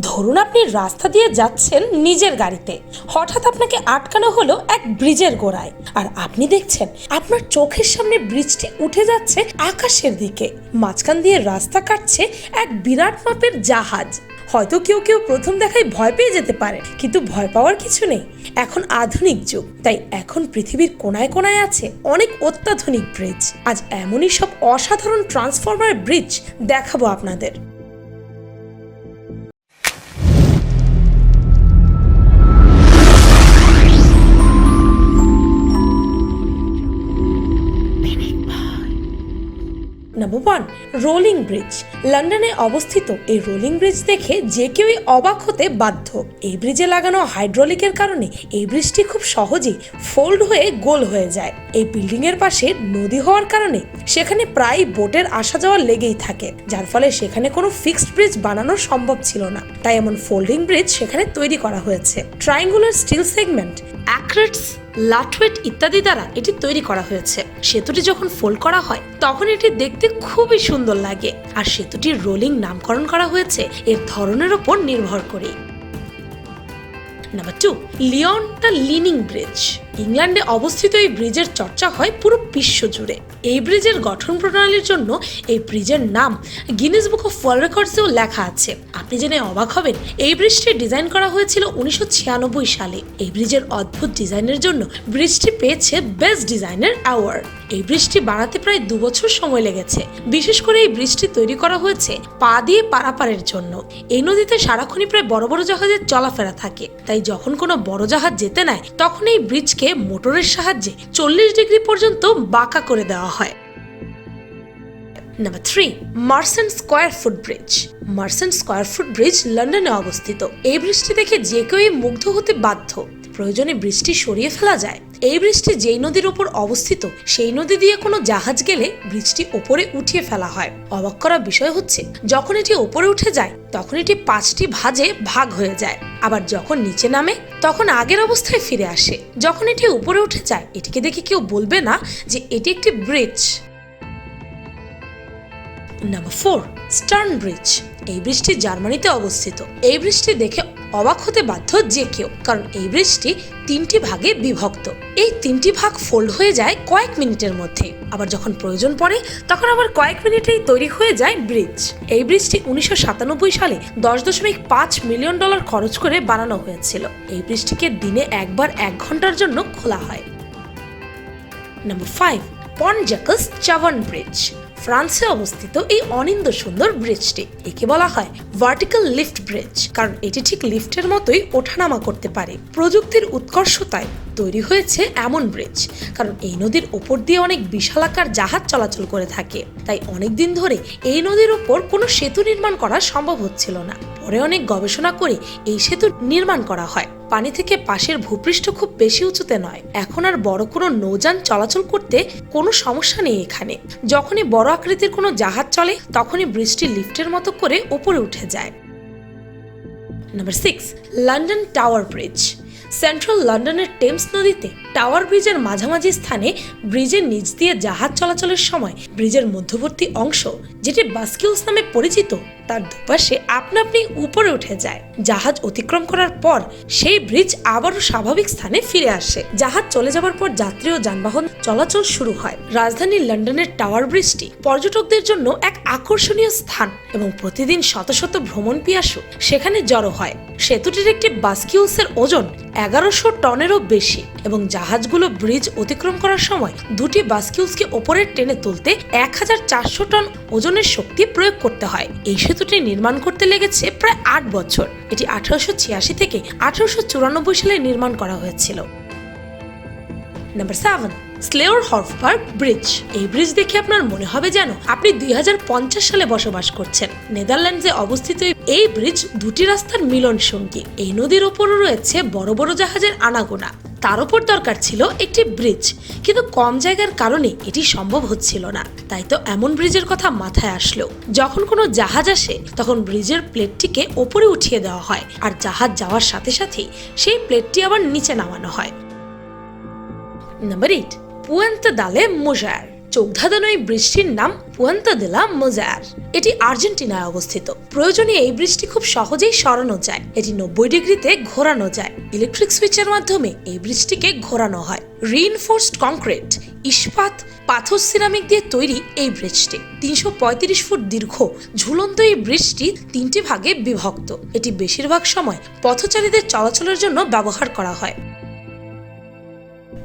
ধরুন আপনি রাস্তা দিয়ে যাচ্ছেন নিজের গাড়িতে। হঠাৎ আপনাকে আটকানো হলো এক ব্রিজের গোড়ায়। আর আপনি দেখছেন, আপনার চোখের সামনে ব্রিজটি উঠে যাচ্ছে আকাশের দিকে। মাঝখান দিয়ে রাস্তা কাটছে এক বিরাট মাপের জাহাজ। হয়তো কেউ কেউ প্রথম দেখায় ভয় পেয়ে যেতে পারে, কিন্তু ভয় পাওয়ার কিছু নেই। এখন আধুনিক যুগ, তাই এখন পৃথিবীর কোনায় কোনায় আছে অনেক অত্যাধুনিক ব্রিজ। আজ এমনই সব অসাধারণ ট্রান্সফরমার ব্রিজ দেখাবো আপনাদের। নাম্বার রোলিং ব্রিজ লন্ডনে অবস্থিত এই রোলিং ব্রিজ দেখে যে কেউই অবাক হতে বাধ্য। এই ব্রিজে লাগানো হাইড্রোলিকের কারণে এই ব্রিজটি খুব সহজেই ফোল্ড হয়ে গোল হয়ে যায়। এই বিল্ডিং এর পাশে নদী হওয়ার কারণে সেখানে প্রায় বোটের আসা যাওয়া লেগেই থাকে, যার ফলে সেখানে কোনো ফিক্সড ব্রিজ বানানো সম্ভব ছিল না। তাই এমন ফোল্ডিং ব্রিজ সেখানে তৈরি করা হয়েছে। ট্রাইঙ্গুলার স্টিল সেগমেন্ট অ্যাক্রেটস লাটওয়েট ইত্যাদি দ্বারা এটি তৈরি করা হয়েছে। সেতুটি যখন ফোল্ড করা হয়, তখন এটি দেখতে খুবই সুন্দর লাগে। আর সেতুটির রোলিং নামকরণ করা হয়েছে, এর ধরনের ওপর নির্ভর করে number two Leon the leaning bridge ইংল্যান্ডে অবস্থিত এই ব্রিজের চর্চা হয় পুরো বিশ্ব জুড়ে। এই ব্রিজের গঠন প্রণালীর জন্য এই ব্রিজের নাম গিনেস বুক অফ ওয়ার্ল্ড রেকর্ডসেও লেখা আছে। আপনি জেনে অবাক হবেন, এই ব্রিজটি ডিজাইন করা হয়েছিল উনিশশো ছিয়ানব্বই সালে। এই ব্রিজের অদ্ভুত ডিজাইনের জন্য ব্রিজটি পেয়েছে বেস্ট ডিজাইনের অ্যাওয়ার্ড এই ব্রিজটি বানাতে প্রায় দু বছর সময় লেগেছে। বিশেষ করে এই ব্রিজটি তৈরি করা হয়েছে পা দিয়ে পারাপারের জন্য। এই নদীতে সারাক্ষণই প্রায় বড় বড় জাহাজের চলাফেরা থাকে। তাই যখন কোনো বড় জাহাজ যেতে নেয়, তখন এই ব্রিজকে মোটরের সাহায্যে চল্লিশ ডিগ্রি পর্যন্ত বাঁকা করে দেওয়া হয়। Number three Merchant Square foot bridge. Merchant Square foot bridge লন্ডনে অবস্থিত। এই ব্রিজটি দেখে যে কেউই মুগ্ধ হতে বাধ্য। প্রয়োজনে ব্রিজটি সরিয়ে ফেলা যায়। এই ব্রিজটি যেই নদীর ওপর অবস্থিত, সেই নদী দিয়ে কোনো জাহাজ গেলে ব্রিজটি ওপরে উঠিয়ে ফেলা হয়। অবাক করা বিষয় হচ্ছে, যখন এটি ওপরে উঠে যায়, তখন এটি পাঁচটি ভাজে ভাগ হয়ে যায়। আবার যখন নিচে নামে, তখন আগের অবস্থায় ফিরে আসে। যখন এটি উপরে উঠে যায়, এটিকে দেখে কেউ বলবে না যে এটি একটি bridge. Number four, Stern bridge. এই ব্রিজটি জার্মানিতে অবস্থিত। এই ব্রিজটি দেখে অবাক হতে বাধ্য যে কেউ, কারণ এই ব্রিজটি তিনটি ভাগে বিভক্ত। এই তিনটি ভাগ ফোল্ড হয়ে যায় কয়েক মিনিটের মধ্যে। আবার যখন প্রয়োজন পড়ে, তখন আবার কয়েক মিনিটেই তৈরি হয়ে যায় ব্রিজ এই ব্রিজটি উনিশশো সাতানব্বই সালে দশ দশমিক পাঁচ মিলিয়ন ডলার খরচ করে বানানো হয়েছিল। এই ব্রিজটিকে দিনে একবার এক ঘণ্টার জন্য খোলা হয়। Number five Pont Jacques Chaban bridge ফ্রান্সে অবস্থিত এই অনিন্দ সুন্দর ব্রিজটি একে বলা হয় ভার্টিক্যাল লিফট ব্রিজ কারণ এটি ঠিক লিফটের মতোই ওঠানামা করতে পারে। প্রযুক্তির উৎকর্ষতায় তৈরি হয়েছে এমন ব্রিজ কারণ এই নদীর ওপর দিয়ে অনেক বিশালাকার জাহাজ চলাচল করে থাকে। তাই অনেক দিন ধরে এই নদীর ওপর কোনো সেতু নির্মাণ করা সম্ভব হচ্ছিল না। পরে অনেক গবেষণা করে এই সেতু নির্মাণ করা হয়। পানি থেকে পাশের ভূপৃষ্ঠ খুব বেশি উঁচুতে নয়। এখন আর বড় কোনো নৌযান চলাচল করতে কোনো সমস্যা নেই এখানে। যখনই বড় আকৃতির কোনো জাহাজ চলে, তখনই ব্রিজটি লিফটের মতো করে উপরে উঠে যায়। Number six London Tower Bridge central লন্ডনের টেমস নদীতে টাওয়ার ব্রিজের মাঝামাঝি স্থানে ব্রিজের নিচ দিয়ে জাহাজ চলাচলের সময় ব্রিজের মধ্যবর্তী অংশ, যেটি বাস্কিউলস নামে পরিচিত তার দুপাশে আপনা আপনি উপরে উঠে যায়। জাহাজ অতিক্রম করার পর সেই ব্রিজ আবারও স্বাভাবিক স্থানে ফিরে আসে। জাহাজ চলে যাবার পর যাত্রী ও যানবাহন চলাচল শুরু হয়। রাজধানী লন্ডনের টাওয়ার ব্রিজটি পর্যটকদের জন্য এক আকর্ষণীয় স্থান এবং প্রতিদিন শত শত ভ্রমণ পিয়াসু সেখানে জড়ো হয়। সেতুটির একটি বাস্কিউসের ওজন এগারোশো টনেরও বেশি এবং জাহাজগুলো ব্রিজ অতিক্রম করার সময় দুটি বাস্কিউসকে ওপরে টেনে তুলতে এক হাজার চারশো টন ওজনের শক্তি প্রয়োগ করতে হয়। এই সেতুটি নির্মাণ করতে লেগেছে প্রায় আট বছর। এটি আঠারোশো ছিয়াশি থেকে আঠারোশো চুরানব্বই সালে নির্মাণ করা হয়েছিল। Number seven Slauer Horfberg bridge এই ব্রিজ দেখে আপনার মনে হবে যেন আপনি দুই হাজার পঞ্চাশ সালে বসবাস করছেন। নেদারল্যান্ডসে অবস্থিত এই ব্রিজ দুটি রাস্তার মিলন সঙ্গী এই নদীর ওপরও রয়েছে বড় বড় জাহাজের আনাগোনা। তার ওপর দরকার ছিল একটি ব্রিজ। কিন্তু কম জায়গার কারণে এটি সম্ভব হচ্ছিল না। তাই তো এমন ব্রিজের কথা মাথায় আসলো। যখন কোনো জাহাজ আসে, তখন ব্রিজের প্লেটটিকে ওপরে উঠিয়ে দেওয়া হয়। আর জাহাজ যাওয়ার সাথে সাথেই সেই প্লেটটি আবার নিচে নামানো হয়। Number eight Puente de la Mujer. চোখ ধাঁধানো এই বৃষ্টির নাম পুয়ান্তা দেলা মোজার। এটি আর্জেন্টিনায় অবস্থিত। প্রয়োজনে এই বৃষ্টি খুব সহজেই সরানো যায়। এটি নব্বই ডিগ্রিতে ঘোরানো যায়। ইলেকট্রিক সুইচের মাধ্যমে এই বৃষ্টিকে ঘোরানো হয়। রিইনফোর্সড কংক্রিট, ইস্পাত, পাথর সিরামিক দিয়ে তৈরি এই ব্রিজটি তিনশো পঁয়ত্রিশ ফুট দীর্ঘ, ঝুলন্ত এই ব্রিজটি তিনটি ভাগে বিভক্ত। এটি বেশিরভাগ সময় পথচারীদের চলাচলের জন্য ব্যবহার করা হয়।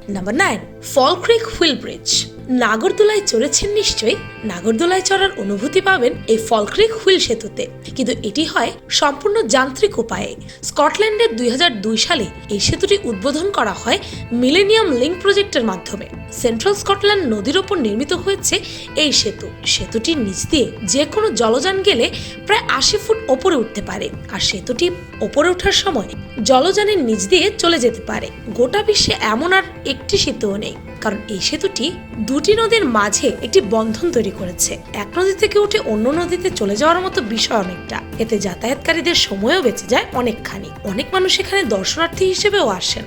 Number nine Falkirk wheel bridge নাগরদোলায় চড়েছেন নিশ্চয়ই। নাগরদোলায় চড়ার অনুভূতি পাবেন এই ফল ক্রিক হুইল সেতুতে। কিন্তু এটি হয় সম্পূর্ণ যান্ত্রিক উপায়ে। স্কটল্যান্ডের দুই হাজার দুই সালে এই সেতুটি উদ্বোধন করা হয় মিলেনিয়াম লিঙ্ক প্রজেক্টের মাধ্যমে। সেন্ট্রাল স্কটল্যান্ড নদীর ওপর নির্মিত হয়েছে এই সেতু। সেতুটির নিচ দিয়ে যে কোনো জলযান গেলে প্রায় আশি ফুট ওপরে উঠতে পারে। আর সেতুটি ওপরে ওঠার সময় জলযানের নিচ দিয়ে চলে যেতে পারে। গোটা বিশ্বে এমন আর একটি সেতুও নেই, কারণ এই সেতুটি দুটি নদীর মাঝে একটি বন্ধন তৈরি করেছে। এক নদী থেকে উঠে অন্য নদীতে চলে যাওয়ার মতো বিষয় অনেকটা। এতে যাতায়াতকারীদের সময়ও বেঁচে যায় অনেকখানি। অনেক মানুষ এখানে দর্শনার্থী হিসেবেও আসেন।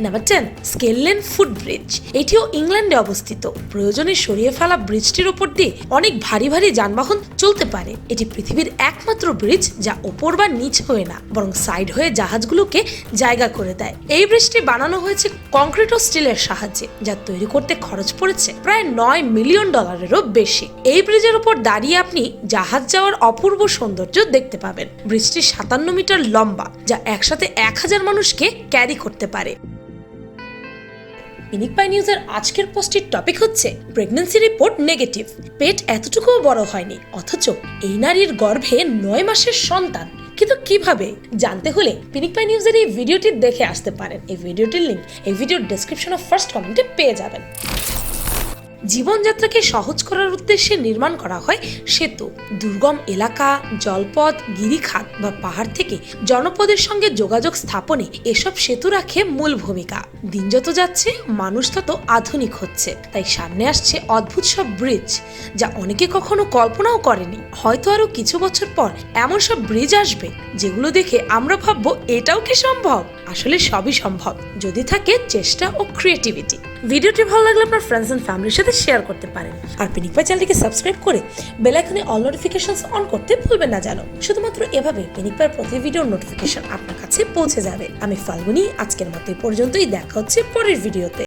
Number ten Scale Lane foot bridge. এটিও ইংল্যান্ডে অবস্থিত। প্রয়োজনে সরিয়ে ফেলা ব্রিজটির উপর দিয়ে অনেক ভারী ভারী যানবাহন চলতে পারে। এটি পৃথিবীর একমাত্র ব্রিজ যা ওপর বা নিচ হয়ে না, বরং সাইড হয়ে জাহাজগুলোকে জায়গা করে দেয়। এই ব্রিজটি বানানো হয়েছে কংক্রিট ও স্টিলের সাহায্যে, যা তৈরি করতে খরচ পড়েছে প্রায় নয় মিলিয়ন ডলারেরও বেশি। এই ব্রিজের উপর দাঁড়িয়ে আপনি জাহাজ যাওয়ার অপূর্ব সৌন্দর্য দেখতে পাবেন। ব্রিজটি সাতান্ন মিটার লম্বা, যা একসাথে এক হাজার মানুষকে ক্যারি করতে পারে। ইনিক পাই নিউজের আজকের পোস্টের টপিক হচ্ছে প্রেগন্যান্সি রিপোর্ট নেগেটিভ। পেট এতটুকুও বড় হয়নি, অথচ এই নারীর গর্ভে নয় মাসের সন্তান। কিন্তু কীভাবে? জানতে হলে পিনিক পাই নিউজের এই ভিডিওটি দেখে আসতে পারেন। এই ভিডিওটির লিঙ্ক এই ভিডিওর ডেসক্রিপশন ফার্স্ট কমেন্টে পেয়ে যাবেন। জীবনযাত্রাকে সহজ করার উদ্দেশ্যে নির্মাণ করা হয় সেতু। দুর্গম এলাকা, জলপথ, গিরিখাত বা পাহাড় থেকে জনপদের সঙ্গে যোগাযোগ স্থাপনে এসব সেতু রাখে মূল ভূমিকা। দিন যত যাচ্ছে, মানুষ তত আধুনিক হচ্ছে। তাই সামনে আসছে অদ্ভুত সব ব্রিজ যা অনেকে কখনো কল্পনাও করেনি। হয়তো আরও কিছু বছর পর এমন সব ব্রিজ আসবে, যেগুলো দেখে আমরা ভাববো, এটাও কি সম্ভব? আসলে সবই সম্ভব। যদি থাকে, চেষ্টা ও ক্রিয়েটিভিটি ভিডিওটি ভালো লাগলে আপনার ফ্রেন্ডস অ্যান্ড ফ্যামিলির সাথে শেয়ার করতে পারেন। আর পিনিক পাই চ্যানেলটিকে সাবস্ক্রাইব করে বেলাইকনে অল নোটিফিকেশন অন করতে ভুলবেন না জানো শুধুমাত্র এভাবে পিনিক প্রতি ভিডিওর নোটিফিকেশন আপনার কাছে পৌঁছে যাবে। আমি ফাল্গুনি, আজকের মতো এই পর্যন্তই। দেখা হচ্ছে পরের ভিডিওতে